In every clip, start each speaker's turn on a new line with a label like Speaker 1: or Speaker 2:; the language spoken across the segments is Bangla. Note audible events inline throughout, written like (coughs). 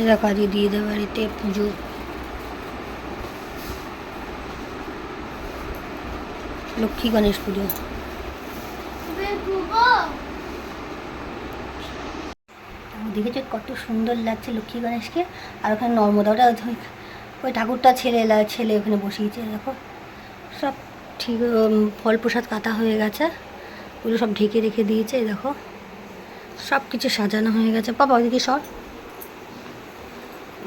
Speaker 1: এই দেখো বাড়িতে পুজো লক্ষ্মী গণেশ পুজো দেখেছ কত সুন্দর লাগছে লক্ষ্মী গণেশকে? আর ওখানে নর্মদা ওটা ওই- ঠাকুরটা ছেলে ছেলে ওখানে বসিয়েছে, দেখো। সব ঠিক ফল প্রসাদ কাটা হয়ে গেছে। ওগুলো সব ঢেকে রেখে দিয়েছে, দেখো। সব কিছু সাজানো হয়ে গেছে। বাবা ওইদিকে সর।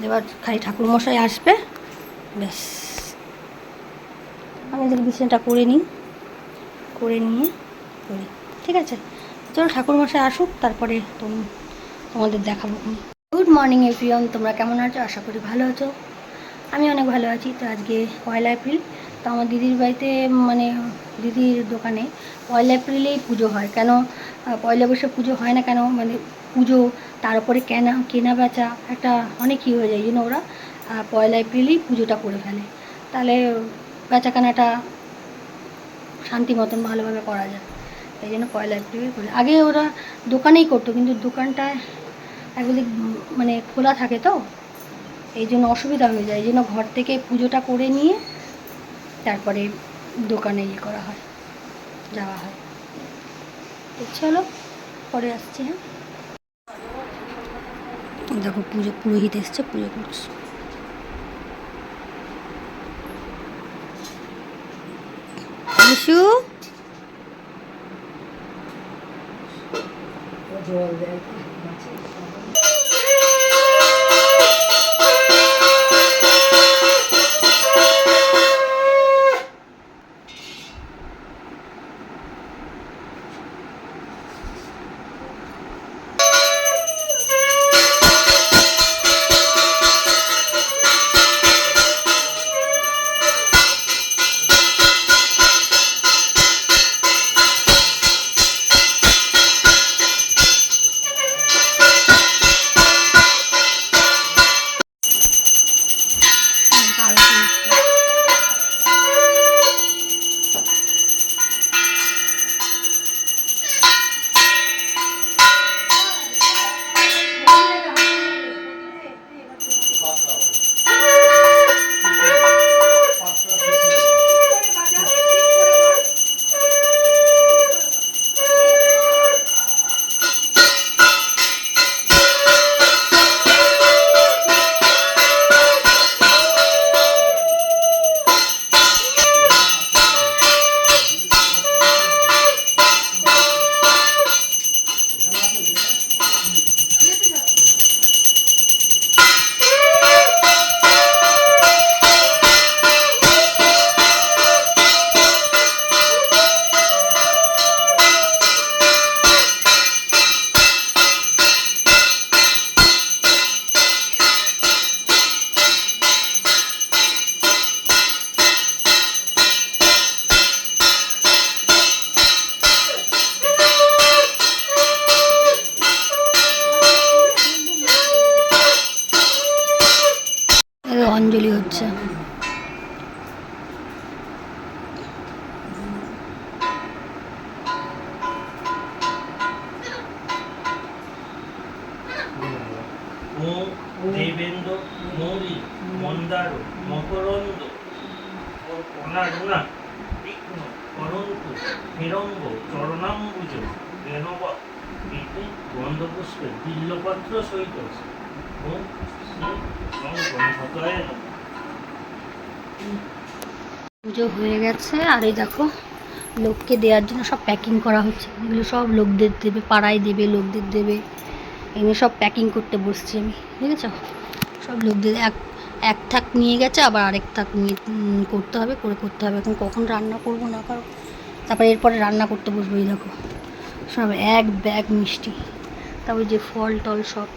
Speaker 1: এবার খালি ঠাকুর মশাই আসবে। ব্যাস। আমি এদিকে বিছানাটা করে নিই। করে নিয়ে করি ঠিক আছে? চলো ঠাকুর মশাই আসুক, তারপরে তুমি, তোমাদের দেখাবো। গুড মর্নিং এভরিওয়ান তোমরা কেমন আছো? আশা করি ভালো আছো। আমি অনেক ভালো আছি। তো আজকে পয়লা এপ্রিল। তো আমার দিদির বাড়িতে মানে দিদির দোকানে পয়লা এপ্রিলেই পুজো হয়। কেন পয়লা বৈশাখ পুজো হয় না কেন? মানে পুজো তার উপরে কেনা কেনা বেচা একটা অনেক হয়ে যায় এই জন্য ওরা। পয়লা এপ্রিলেই পুজোটা করে ফেলে। তাহলে বেচা কেনাটা শান্তি মতন ভালোভাবে করা যায়। এই জন্য পয়লা এপ্রিল করে। আগে ওরা দোকানেই করতো, কিন্তু দোকানটা একদিক মানে খোলা থাকে তো, এই জন্য অসুবিধা হয়ে যায়। এই জন্য ঘর থেকে পুজোটা করে নিয়ে তারপরে দোকানে ইয়ে করা হয়, যাওয়া হয়। চলো, পরে আসছি হ্যাঁ। দেখো পুজো পুরোহিত এসছে পুজো করছে। বিশু এই অঞ্জলি হচ্ছে।
Speaker 2: দেবেন্দ্র মৌলি মন্দার, মকরন্দ ও অনারুণা বিঘ্ন, করন্তু, হিরঙ্গ, চরণাম্বুজ রেণব এতে গন্ধপুষ্পে, বিল্লপত্র সহিত। ওম
Speaker 1: পুজো হয়ে গেছে, আর এই দেখো, লোককে দেওয়ার জন্য সব প্যাকিং করা হচ্ছে। এগুলো সব লোকদের দেবে, পাড়ায় দেবে, লোকদের দেবে। এগুলো সব প্যাকিং করতে বসছি আমি, দেখেছ? সব লোকদের এক এক থাক নিয়ে গেছে, আবার আরেক থাক নিয়ে করতে হবে, করে করতে হবে। এখন কখন রান্না করব না করব? তারপরে এরপরে রান্না করতে বসবো, এই দেখো। সব এক ব্যাগ মিষ্টি। তারপরে যে ফল টল সব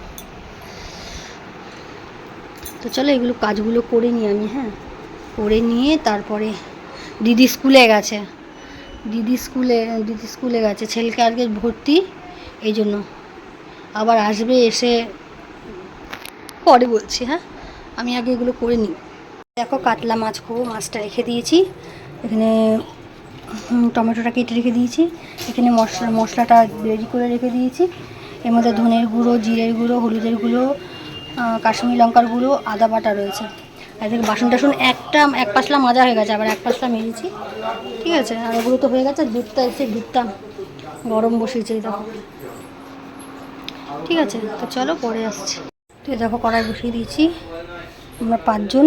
Speaker 1: তো চলো এগুলো কাজগুলো করে নিই আমি হ্যাঁ? করে নিয়ে তারপরে দিদি স্কুলে গেছে। দিদি স্কুলে দিদি স্কুলে গেছে। ছেলেকে আজকে ভর্তি, এই জন্য। আবার আসবে এসে পরে বলছি হ্যাঁ? আমি আগে এগুলো করে নিই। দেখো কাতলা মাছ খাব মাছটা রেখে দিয়েছি। এখানে টমেটোটা কেটে রেখে দিয়েছি। এখানে মশলা, মশলাটা রেডি করে রেখে দিয়েছি। এর মধ্যে ধনের গুঁড়ো, জিরের গুঁড়ো, হলুদের গুঁড়ো কাশ্মীরি লঙ্কার গুঁড়ো, আদা বাটা রয়েছে। আর এদিকে বাসন টাসন একটা, এক পাশলা মাজা হয়ে গেছে, আবার এক পাশলা মেরেছি ঠিক আছে, আর ওগুলো তো হয়ে গেছে দুধটা এসে দুধটা গরম বসিয়েছে দেখো। ঠিক আছে, তো চলো পরে আসছি। তো দেখো কড়াই বসিয়ে দিয়েছি। আমরা পাঁচজন,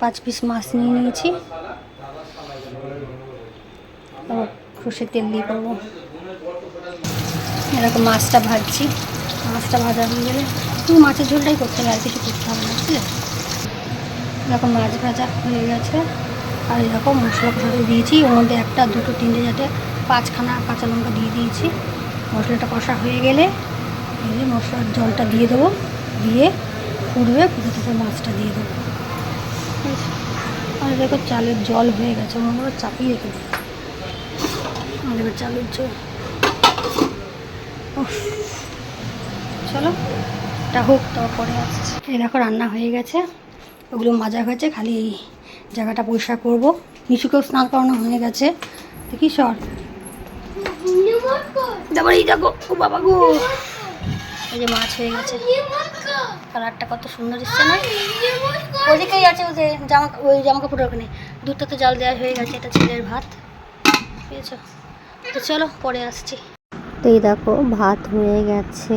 Speaker 1: পাঁচ পিস মাছ নিয়ে নিয়েছি। সর্ষের তেল দিয়ে করব। এরকম মাছটা ভাজছি। মাছটা ভাজা হয়ে গেলে শুধু মাছের ঝোলটাই করতে হবে আর কিছু করতে হবে না আছে? এরকম মাছ ভাজা হয়ে গেছে, আর এরকম মশলা কষাতে দিয়েছি। ওর মধ্যে একটা, দুটো, তিনটে যাতে পাঁচখানা কাঁচা লঙ্কা দিয়ে দিয়েছি। মশলাটা কষা হয়ে গেলে এই মশলার জলটা দিয়ে দেবো, দিয়ে ফুটবে, ফুটে তারপর মাছটা দিয়ে দেবো? আর দেখো চালের জল হয়ে গেছে মনে হয় চাপিয়ে রেখে এবার চালের জল। চলো। এটা হোক তারপরে আসছি। এই দেখো, রান্না হয়ে গেছে। ওগুলো মাজা হয়েছে, খালি এই জায়গাটা পরিষ্কার করব। নিচুকেও স্নান করানো হয়ে গেছে। দেখি সর। তারপরে এই দেখো, ও বাবা গো। যে মাছ হয়ে গেছে। কালারটা কত সুন্দর না? ওদিকেই আছে ওদের জামা, ওই জামা ওখানে। দেওয়া হয়ে গেছে ভাত। তো চলো, পরে আসছি।
Speaker 3: তো এই দেখো, ভাত হয়ে গেছে।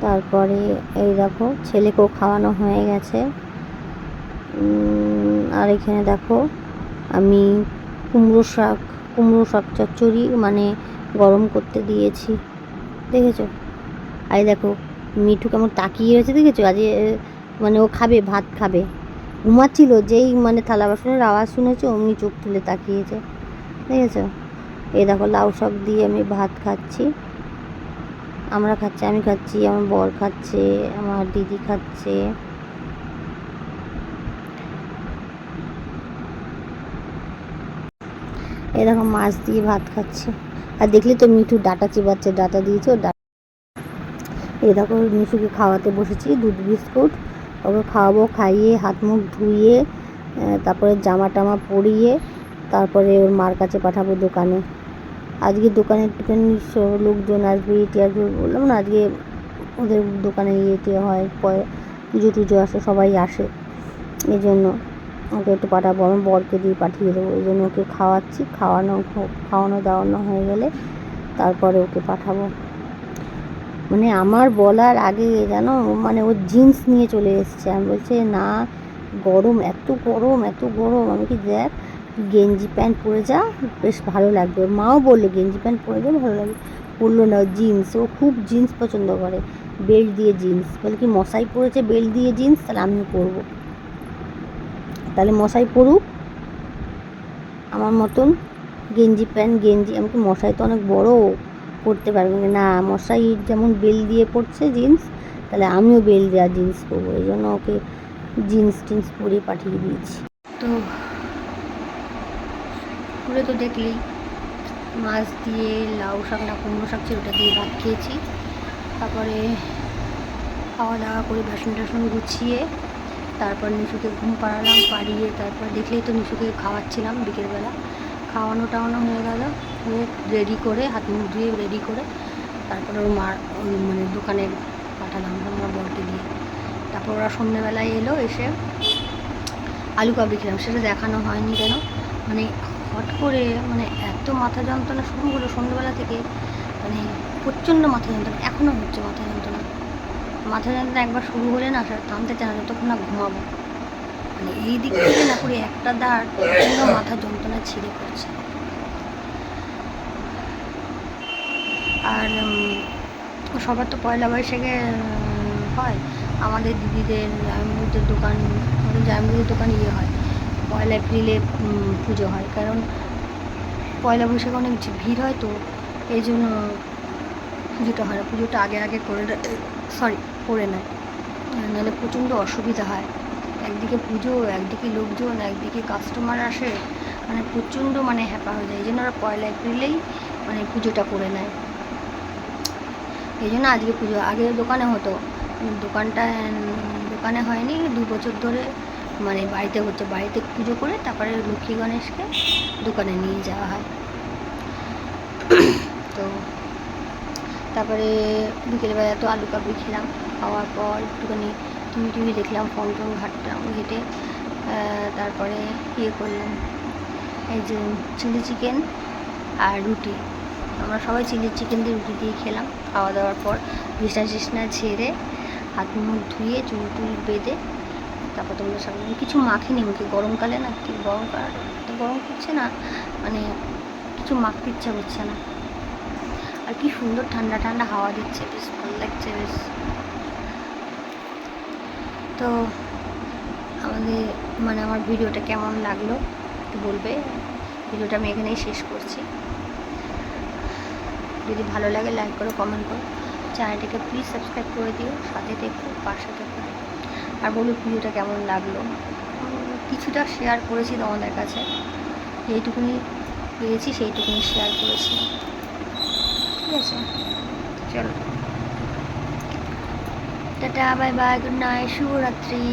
Speaker 3: তারপরে এই দেখো, ছেলেকেও খাওয়ানো হয়ে গেছে। আর এখানে দেখো, আমি কুমড়ো শাক কুমড়ো শাক চচ্চড়ি মানে গরম করতে দিয়েছি। দেখেছ? আর দেখো, মিঠু কেমন তাকিয়ে রয়েছে, দেখেছ? আজ মানে ও খাবে, ভাত খাবে। ঘুমাচ্ছিল, যেই মানে থালা বাসনের আওয়াজ শুনেছে, অমনি চোখ তুলে তাকিয়েছে। দেখেছ? এই দেখো, লাউ শাক দিয়ে আমি ভাত খাচ্ছি। আমরা খাচ্ছি, আমি খাচ্ছি, আমার বর খাচ্ছে, আমার দিদি খাচ্ছে। এই দেখো মাছ দিয়ে ভাত খাচ্ছে। আর দেখলি তো মিঠু ডাটা চিবাচ্ছে, ডাটা দিয়েছে, ও ডাটা এই দেখো মিঠুকে খাওয়াতে বসেছি, দুধ, বিস্কুট। ওকে খাওয়াবো, খাইয়ে হাত মুখ ধুয়ে তারপরে জামা টামা পরিয়ে, তারপরে ওর মার কাছে পাঠাবো দোকানে। আজকে দোকানে সব লোকজন আসবে ইয়ে আসবে বললাম না, আজকে ওদের দোকানে ইয়েতে হয় পরে পুজো টুজো আসে, সবাই আসে। এই জন্য ওকে একটু পাঠাবো আমার বরকে দিয়ে পাঠিয়ে দেবো। এই জন্য ওকে খাওয়াচ্ছি, খাওয়ানো খাওয়ানো দাওয়ানো হয়ে গেলে তারপরে ওকে পাঠাবো। মানে আমার বলার আগে জানো মানে ও জিন্স নিয়ে চলে এসছে। আমি বলছে, না, গরম, এত গরম এত গরম। আমি কি দেখ গেঞ্জি প্যান্ট পরে যা, বেশ ভালো লাগবে। মাও বলল, গেঞ্জি প্যান্ট পরে যা ভালো লাগবে। পরলো না, জিন্স। ও খুব জিন্স পছন্দ করে, বেল্ট দিয়ে জিন্স। বলে, কি মশাই পরেছে বেল্ট দিয়ে জিন্স? তাহলে আমিও পরবো। তাহলে মশাই পরুক, আমার মতন গেঞ্জি প্যান্ট, গেঞ্জি আমি কি মশাই তো অনেক বড় পরতে পারবে না। না, মশাই যেমন বেল দিয়ে পড়ছে জিন্স, তাহলে আমিও বেল দেওয়া জিন্স পরবো। এই জন্য ওকে জিন্স টিন্স পরে পাঠিয়ে দিয়েছি।
Speaker 1: তো পুরো তো দেখলেই। মাছ দিয়ে লাউ শাক না কুমড়ো শাক ছিল ওটা দিয়ে ভাত খেয়েছি। তারপরে খাওয়া দাওয়া করে বাসন টাসন গুছিয়ে তারপর নিশুকে ঘুম পাড়ালাম, পাড়িয়ে তারপর দেখলেই তো নিশুকে খাওয়াচ্ছিলাম বিকেলবেলা। খাওয়ানো টাওয়ানো হয়ে গেল, হয়ে রেডি করে, হাত মুখ ধুয়ে রেডি করে তারপরে ওর মার ওই মানে দোকানে পাঠালাম আমার বরকে দিয়ে। তারপর ওরা সন্ধ্যেবেলায় এলো, এসে আলু কাবলি খেলাম সেটা দেখানো হয়নি কেন। মানে হট করে মানে এত মাথা যন্ত্রণা শুরু হলো সন্ধ্যেবেলা থেকে মানে প্রচণ্ড মাথা যন্ত্রণা এখনও হচ্ছে মাথা যন্ত্রণা। মাথা যন্ত্রণা একবার শুরু হলে না সেটা থামতে চায় না, যতক্ষণ না ঘুমাবো। মানে এই দিক থেকে না পুরো একটা দাঁড় প্রচণ্ড মাথা যন্ত্রণা ছিঁড়ে পড়ছে। আর সবার তো পয়লা বৈশাখে হয়। আমাদের দিদিদের জামাইবাবুদের দোকান, আমাদের জামাইবাবুদের দোকান ইয়ে হয়। পয়লা এপ্রিলে পুজো হয়। কারণ পয়লা বৈশাখে অনেক ভিড় হয় তো এই জন্য পুজোটা হয় পুজোটা আগে আগে করে সরি করে নেয়। নাহলে প্রচণ্ড অসুবিধা হয়। একদিকে পুজো, একদিকে লোকজন, একদিকে কাস্টমার আসে মানে প্রচণ্ড মানে হ্যাপা হয়ে যায়। এই জন্য ওরা পয়লা এপ্রিলেই মানে পুজোটা করে নেয়। এই জন্য আজকে পুজো, আগে দোকানে হতো। দোকানটা দোকানে হয়নি, দু বছর ধরে মানে বাড়িতে হচ্ছে বাড়িতে পুজো করে তারপরে লক্ষ্মী গণেশকে দোকানে নিয়ে যাওয়া হয়। (coughs) তো তারপরে বিকেলবেলা তো আলু কাবলি খেলাম খাওয়ার পর একটুখানি টিভি টিভি দেখলাম ফোন টোন ঘাটলাম ঘেটে আহ, তারপরে ইয়ে করলাম এই যে চিলি চিকেন আর রুটি। আমরা সবাই চিলি চিকেন দিয়ে রুটি দিয়ে খেলাম খাওয়া দাওয়ার পর বিছনা টিছনা ঝেড়ে হাত মুখ ধুয়ে চুল টুল বেঁধে তারপর সামনে আমি কিছু মাখিনি মুখে গরমকালে না কি গরমকাল এত গরম করছে না মানে কিছু মাখতে ইচ্ছা করছে না। আর কি সুন্দর ঠান্ডা ঠান্ডা হাওয়া দিচ্ছে, বেশ ভালো লাগছে, বেশ। তো আমাদের মানে আমার ভিডিওটা কেমন লাগল একটু বলবে? ভিডিওটা আমি এখানেই শেষ করছি। যদি ভালো লাগে লাইক করো কমেন্ট করো। চ্যানেলটাকে প্লিজ সাবস্ক্রাইব করে দিও, সাথে দেখো পাশে দেখো আর বলুন ভিডিওটা কেমন লাগল? কিছুটা শেয়ার করেছি তোমাদের কাছে। যেইটুকুনি পেয়েছি, সেইটুকুনি শেয়ার করেছি। ঠিক আছে? চলো। Tata bye bye good night শুভরাত্রি।